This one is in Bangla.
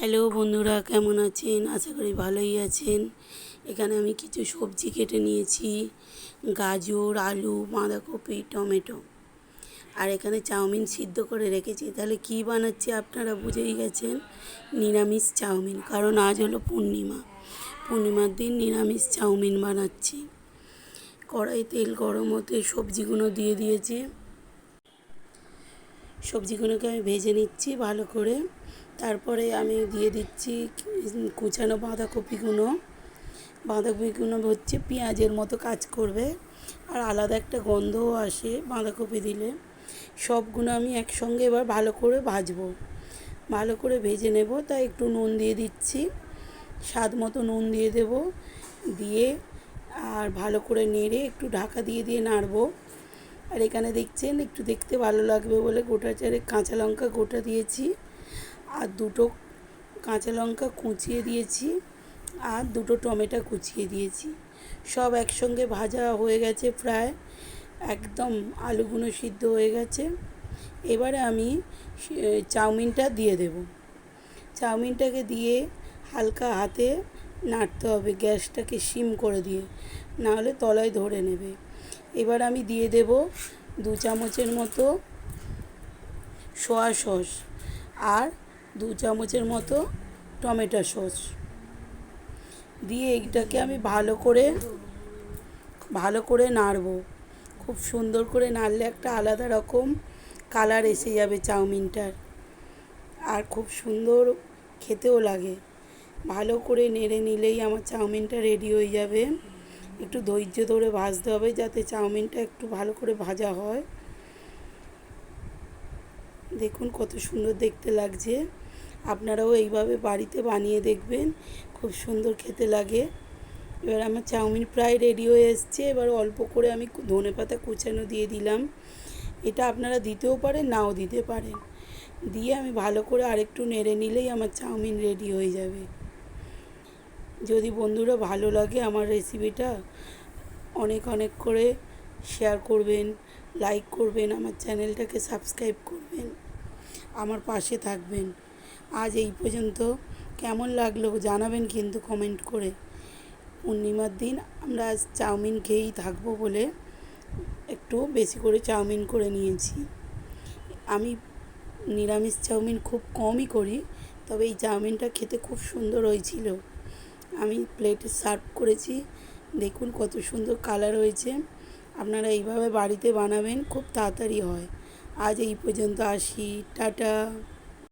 হ্যালো বন্ধুরা, কেমন আছেন? আশা করি ভালোই আছেন। এখানে আমি কিছু সবজি কেটে নিয়েছি। গাজর, আলু, বাঁধাকপি, টমেটো। আর এখানে চাউমিন সিদ্ধ করে রেখেছি। তাহলে কি বানাচ্ছি আপনারা বুঝেই গেছেন? নিরামিষ চাউমিন। কারণ আজ হলো পূর্ণিমা। পূর্ণিমার দিন নিরামিষ চাউমিন বানাচ্ছি। কড়াই তেল গরম হতে সবজিগুলো দিয়ে দিয়েছি। সবজিগুলোকে আমি ভেজে নিচ্ছি ভালো করে। তারপরে আমি দিয়ে দিচ্ছি কুচানো বাঁধাকপিগুলো। বাঁধাকপিগুলো হচ্ছে পেঁয়াজের মতো কাজ করবে। আর আলাদা একটা গন্ধও আসে বাঁধাকপি দিলে। সবগুলো আমি একসঙ্গে এবার ভালো করে ভাজবো। ভালো করে ভেজে নেব। তাই একটু নুন দিয়ে দিচ্ছি। স্বাদ মতো নুন দিয়ে দেব। দিয়ে আর ভালো করে নেড়ে একটু ঢাকা দিয়ে দিয়ে নাড়বো। আর এখানে দেখছেন, একটু দেখতে ভালো লাগবে বলে গোটা চারে কাঁচা লঙ্কা গোটা দিয়েছি আর দুটো কাঁচা লঙ্কা কুচিয়ে দিয়েছি আর দুটো টমেটো কুচিয়ে দিয়েছি। সব একসঙ্গে ভাজা হয়ে গেছে প্রায়, একদম আলুগুলো সিদ্ধ হয়ে গেছে। এবারে আমি চাউমিনটা দিয়ে দেব। চাউমিনটাকে দিয়ে হালকা হাতে নাড়তে হবে গ্যাসটাকে সিম করে দিয়ে, নাহলে তলায় ধরে নেবে। এবার আমি দিয়ে দেব দু চামচের মতো সোয়া সস আর দু চামচের মতো টমেটো সস। দিয়ে এইটাকে আমি ভালো করে ভালো করে নাড়ব। খুব সুন্দর করে নাড়লে একটা আলাদা রকম কালার এসে যাবে চাউমিনটার। আর খুব সুন্দর খেতেও লাগে। ভালো করে নেড়ে নিলেই আমার চাউমিনটা রেডি হয়ে যাবে। একটু ধৈর্য ধরে ভাজতে হবে যাতে চাউমিনটা একটু ভালো করে ভাজা হয়। দেখুন কত সুন্দর দেখতে লাগছে। আপনারাও এইভাবে বাড়িতে বানিয়ে দেখবেন, খুব সুন্দর খেতে লাগে। এবার আমার চাউমিন প্রায় রেডি হয়ে এসছে, এবার অল্প করে আমি ধনে পাতা কুচানো দিয়ে দিলাম। এটা আপনারা দিতেও পারেন, নাও দিতে পারেন। দিয়ে আমি ভালো করে আরেকটু নেড়ে নিলেই আমার চাউমিন রেডি হয়ে যাবে। যদি বন্ধুরা ভালো লাগে আমার রেসিপিটা অনেক অনেক করে শেয়ার করবেন লাইক করবেন, আমার চ্যানেলটাকে সাবস্ক্রাইব করবেন, আমার পাশে থাকবেন। আজ এই পর্যন্ত। কেমন লাগল জানাবেন কিন্তু কমেন্ট করে। পূর্ণিমার দিন আমরা আজ চাউমিন খেয়েই থাকব বলে একটু বেশি করে চাউমিন করে নিয়েছি। আমি নিরামিষ চাউমিন খুব কমই করি, তবে এই চাউমিনটা খেতে খুব সুন্দর হয়েছিল। আমি প্লেটে সার্ভ করেছি। দেখুন কত সুন্দর কালার হয়েছে। আপনারা এইভাবে বাড়িতে বানাবেন, খুব তাড়াতাড়ি হয়। আজ এই পর্যন্ত আসি, টাটা।